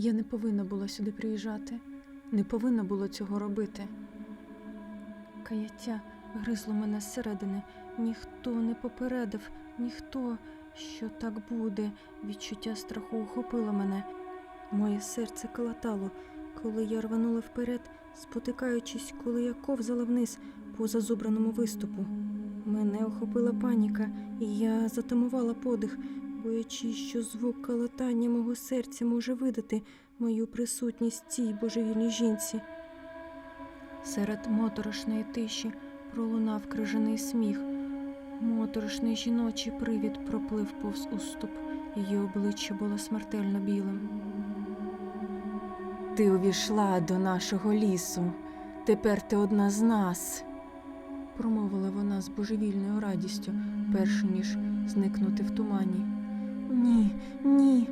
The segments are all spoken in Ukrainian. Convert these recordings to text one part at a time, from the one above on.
Я не повинна була сюди приїжджати, не повинна була цього робити. Каяття гризло мене зсередини. Ніхто не попередив, ніхто, що так буде. Відчуття страху охопило мене. Моє серце калатало, коли я рванула вперед, спотикаючись, коли я ковзала вниз по зазубраному виступу. Мене охопила паніка, і я затамувала подих, боячись, що звук калатання мого серця може видати мою присутність цій божевільній жінці. Серед моторошної тиші пролунав крижаний сміх. Моторошний жіночий привід проплив повз уступ. Її обличчя було смертельно білим. Ти увійшла до нашого лісу. Тепер ти одна з нас, промовила вона з божевільною радістю, перш ніж зникнути в тумані. Ні, ні.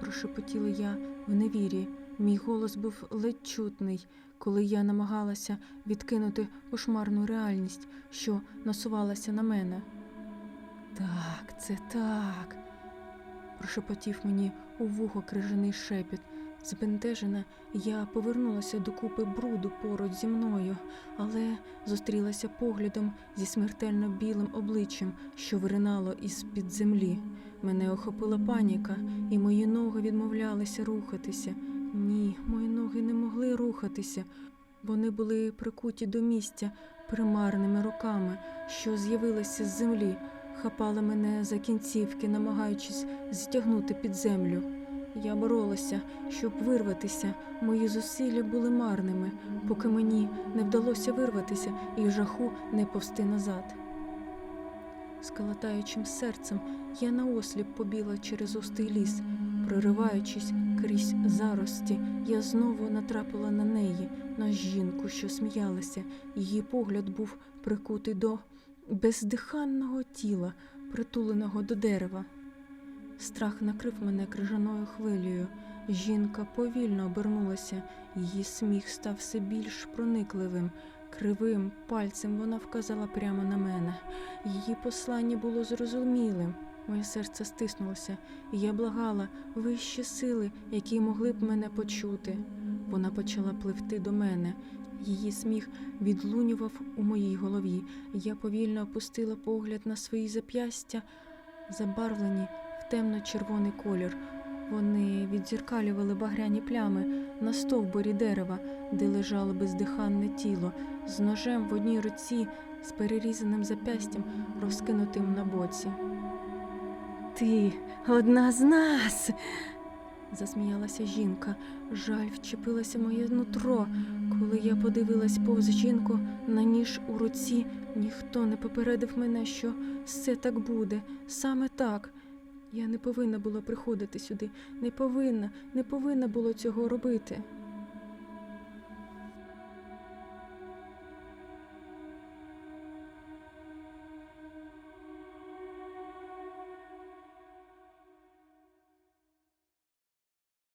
прошепотіла я в невірі. Мій голос був ледь чутний, коли я намагалася відкинути кошмарну реальність, що насувалася на мене. Так, це так. прошепотів мені у вухо крижаний шепіт. Збентежена, я повернулася до купи бруду поруч зі мною, але зустрілася поглядом зі смертельно білим обличчям, що виринало із-під землі. Мене охопила паніка, і мої ноги відмовлялися рухатися. Ні, мої ноги не могли рухатися. Вони були прикуті до місця примарними руками, що з'явилися з землі, хапали мене за кінцівки, намагаючись зтягнути під землю. Я боролася, щоб вирватися. Мої зусилля були марними, поки мені не вдалося вирватися і жаху не повсти назад. З калатаючим серцем я наосліп побігла через густий ліс, прориваючись крізь зарості, я знову натрапила на неї, на жінку, що сміялася. Її погляд був прикутий до бездиханного тіла, притуленого до дерева. Страх накрив мене крижаною хвилею. Жінка повільно обернулася, її сміх став все більш проникливим. Кривим пальцем вона вказала прямо на мене. Її послання було зрозумілим. Моє серце стиснулося, і я благала вищі сили, які могли б мене почути. Вона почала пливти до мене. Її сміх відлунював у моїй голові. Я повільно опустила погляд на свої зап'ястя, забарвлені темно-червоний колір. Вони відзеркалювали багряні плями на стовбурі дерева, де лежало бездиханне тіло, з ножем в одній руці, з перерізаним запястям, розкинутим на боці. Ти одна з нас. засміялася жінка. Жаль вчепилася моє нутро. Коли я подивилась повз жінку на ніж у руці, ніхто не попередив мене, що все так буде, саме так. Я не повинна була приходити сюди, не повинна, не повинна було цього робити.